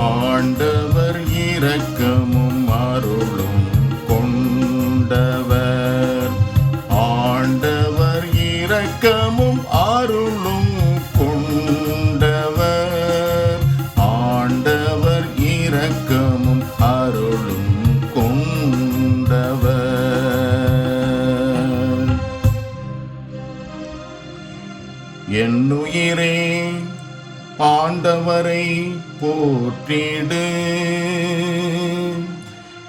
ஆண்டவர் இரக்கமும் அருளும் கொண்டவர். ஆண்டவர் இரக்கமும் அருளும் கொண்டவர். ஆண்டவர் இரக்கமும் அருளும் கொண்டவர். என்னுயிரே ஆண்டவரை போற்றிடு.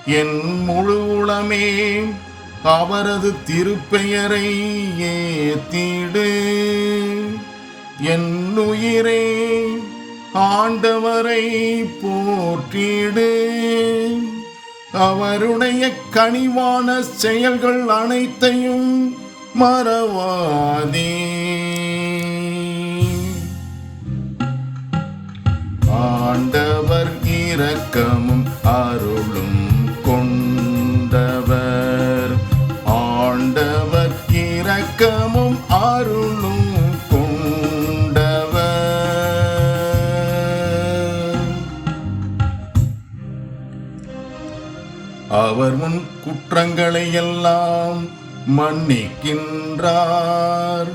என் முழு உளமே அவரது திருப்பெயரை ஏத்திடு. என் உயிரே ஆண்டவரை போற்றிடு. அவருடைய கனிவான செயல்கள் அனைத்தையும் மறவாதே. இரக்கமும் அருளும் கொண்டவர். ஆண்டவர் இரக்கமும் அருளும் கொண்டவர். அவர் முன் குற்றங்களை எல்லாம் மன்னிக்கின்றார்.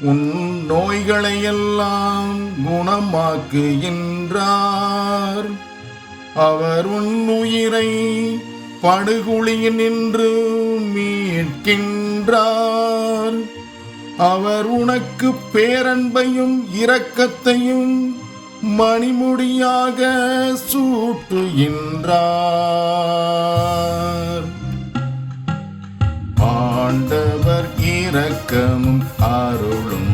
உன் நோய்களை எல்லாம் குணமாக்குகின்றார். அவர் உன் உயிரை படுகுழியில் நின்று மீட்கின்றார். அவர் உனக்கு பேரன்பையும் இரக்கத்தையும் மணிமுடியாக சூட்டுகின்றார். ஆண்டவர் இரக்கமும் அருளும்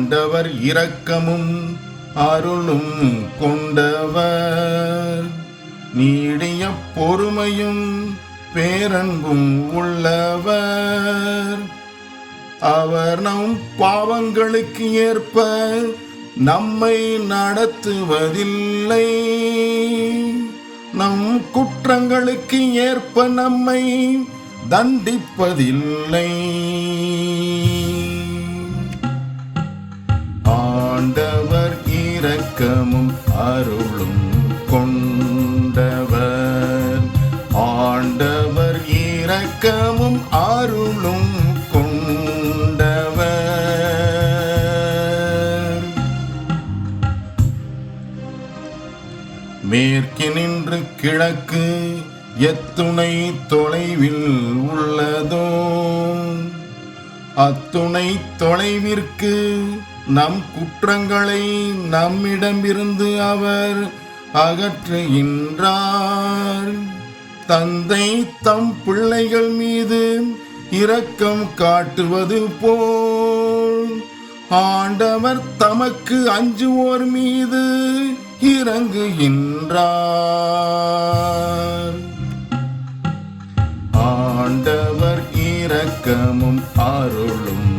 ஆண்டவர் இரக்கமும் அருளும் கொண்டவர். நீடிய பொறுமையும் பேரன்பும் உள்ளவர். அவர் நம் பாவங்களுக்கு ஏற்ப நம்மை நடத்துவதில்லை. நம் குற்றங்களுக்கு ஏற்ப நம்மை தண்டிப்பதில்லை. இரக்கமும் அருளும் கொண்டவர். ஆண்டவர் இரக்கமும் அருளும் கொண்டவர். மேற்கினின்று கிழக்கு எத்துணை தொலைவில் உள்ளதோ? அத்துணை தொலைவிற்கு நம் குற்றங்களை நம்மிடமிருந்து அவர் அகற்றுகின்றார். தந்தை தம் பிள்ளைகள் மீது இரக்கம் காட்டுவது போல். ஆண்டவர் தமக்கு அஞ்சுவோர் மீது இறங்குகின்றார். ஆண்டவர் இரக்கமும் அருளும்